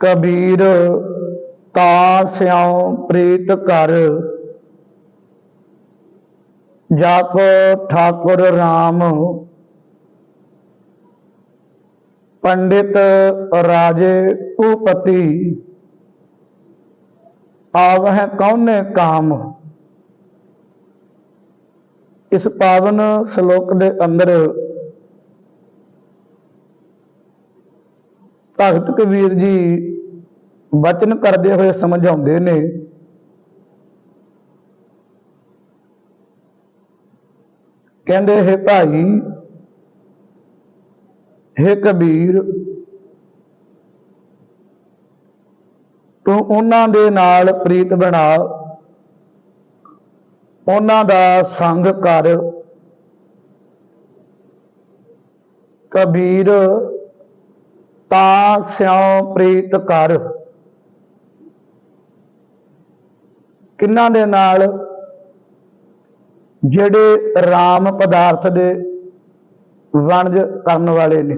ਕਬੀਰ, ਤਾ ਸਿਉ ਪ੍ਰੀਤ ਕਰ ਜਾ ਠਾਕੁਰ RAM ਪੰਡਿਤ ਰਾਜੇ ਭੂਪਤੀ। ਆਵਹਿ ਕੌਨੇ ਕਾਮ। ਇਸ ਪਾਵਨ ਸ਼ਲੋਕ ਦੇ ਅੰਦਰ ਭਗਤ ਕਬੀਰ ਜੀ ਬਚਨ ਕਰਦੇ ਹੋਏ ਸਮਝਾਉਂਦੇ ਨੇ, ਕਹਿੰਦੇ, ਹੈ ਭਾਈ, ਹੈ ਕਬੀਰ, ਤੂੰ ਉਹਨਾਂ ਦੇ ਨਾਲ ਪ੍ਰੀਤ ਬਣਾ, ਉਹਨਾਂ ਦਾ ਸੰਗ ਕਰ। ਕਬੀਰ ਤਾਂ ਸਿਉ ਪ੍ਰੀਤ ਕਰ। ਕਿੰਨਾਂ ਦੇ ਨਾਲ? ਜਿਹੜੇ ਰਾਮ ਪਦਾਰਥ ਦੇ ਵਣਜ ਕਰਨ ਵਾਲੇ ਨੇ।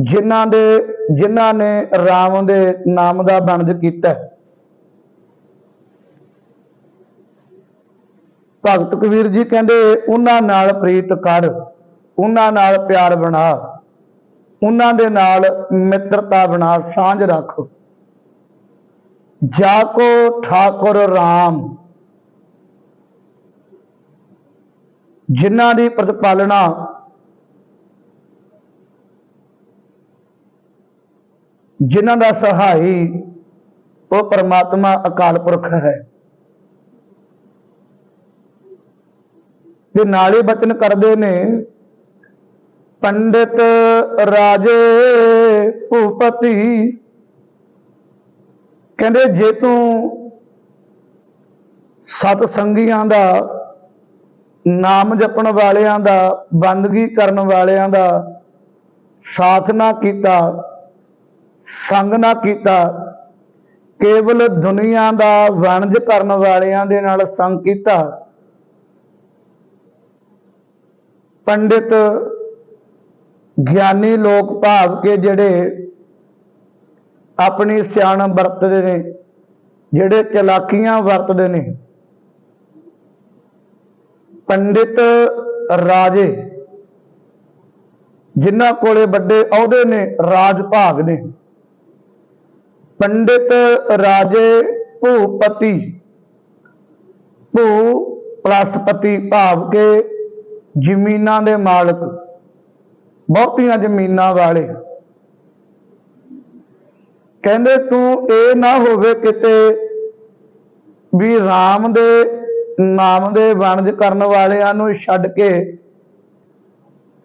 ਜਿਨ੍ਹਾਂ ਦੇ, ਜਿਨ੍ਹਾਂ ਨੇ ਰਾਮ ਦੇ ਨਾਮ ਦਾ ਵਣਜ ਕੀਤਾ। ਭਗਤ ਕਬੀਰ ਜੀ ਕਹਿੰਦੇ, ਉਹਨਾਂ ਨਾਲ ਪ੍ਰੀਤ ਕਰ, ਉਹਨਾਂ ਨਾਲ ਪਿਆਰ ਬਣਾ। ਉਹਨਾਂ ਦੇ ਨਾਲ ਮਿੱਤਰਤਾ ਬਣਾ ਸਾਂਝ ਰੱਖ। ਜਾ ਕੋ ਠਾਕੁਰ RAM ਜਿਨ੍ਹਾਂ ਦੀ ਪ੍ਰਤਪਾਲਣਾ ਜਿਨ੍ਹਾਂ ਦਾ ਸਹਾਈ ਉਹ ਪਰਮਾਤਮਾ ਅਕਾਲ ਪੁਰਖ ਹੈ। ਤੇ ਨਾਲੇ ਬਚਨ ਕਰਦੇ ਨੇ ਪੰਡਿਤ ਰਾਜੇ ਭੂਪਤੀ। ਕਹਿੰਦੇ, ਜੇ ਤੂੰ ਸਤ ਸੰਗੀਆਂ ਦਾ, ਨਾਮ ਜਪਣ ਵਾਲਿਆਂ ਦਾ, ਬੰਦਗੀ ਕਰਨ ਵਾਲਿਆਂ ਦਾ, ਸਾਥ ਨਾ ਕੀਤਾ, ਸੰਗ ਨਾ ਕੀਤਾ, ਕੇਵਲ ਦੁਨੀਆ ਦਾ ਵਣਜ ਕਰਨ ਵਾਲਿਆਂ ਦੇ ਨਾਲ ਸੰਗ ਕੀਤਾ। ਪੰਡਿਤ ਗਿਆਨੀ ਲੋਕ ਭਾਵ ਕੇ ਜਿਹੜੇ ਆਪਣੀ ਸਿਆਣਪ ਵਰਤਦੇ ਨੇ, ਜਿਹੜੇ ਚਲਾਕੀਆਂ ਵਰਤਦੇ ਨੇ। ਪੰਡਿਤ ਰਾਜੇ, ਜਿਨ੍ਹਾਂ ਕੋਲੇ ਵੱਡੇ ਅਹੁਦੇ ਨੇ ਰਾਜ ਭਾਗ ਨੇ। ਪੰਡਿਤ ਰਾਜੇ ਭੂਪਤੀ ਭੂ ਪਲਸਪਤੀ ਭਾਵ ਕੇ ਜ਼ਮੀਨਾਂ ਦੇ ਮਾਲਕ। ਬਹੁਤੀਆਂ ਜ਼ਮੀਨਾਂ ਵਾਲੇ। ਕਹਿੰਦੇ, ਤੂੰ ਇਹ ਨਾ ਹੋਵੇ ਕਿਤੇ ਵੀ RAM ਦੇ ਨਾਮ ਦੇ ਵਣਜ ਕਰਨ ਵਾਲਿਆਂ ਨੂੰ ਛੱਡ ਕੇ,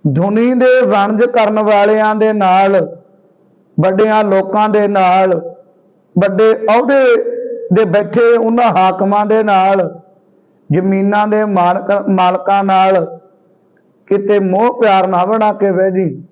ਧੁਨੀ ਦੇ ਵਣਜ ਕਰਨ ਵਾਲਿਆਂ ਦੇ ਨਾਲ, ਵੱਡਿਆਂ ਲੋਕਾਂ ਦੇ ਨਾਲ, ਵੱਡੇ ਅਹੁਦੇ ਦੇ ਬੈਠੇ ਉਹਨਾਂ ਹਾਕਮਾਂ ਦੇ ਨਾਲ, ਜ਼ਮੀਨਾਂ ਦੇ ਮਾਲਕ ਮਾਲਕਾਂ ਨਾਲ ਕਿਤੇ ਮੋਹ ਪਿਆਰ ਨਾ ਬਣਾ ਕੇ ਬਹਿ ਜੀ।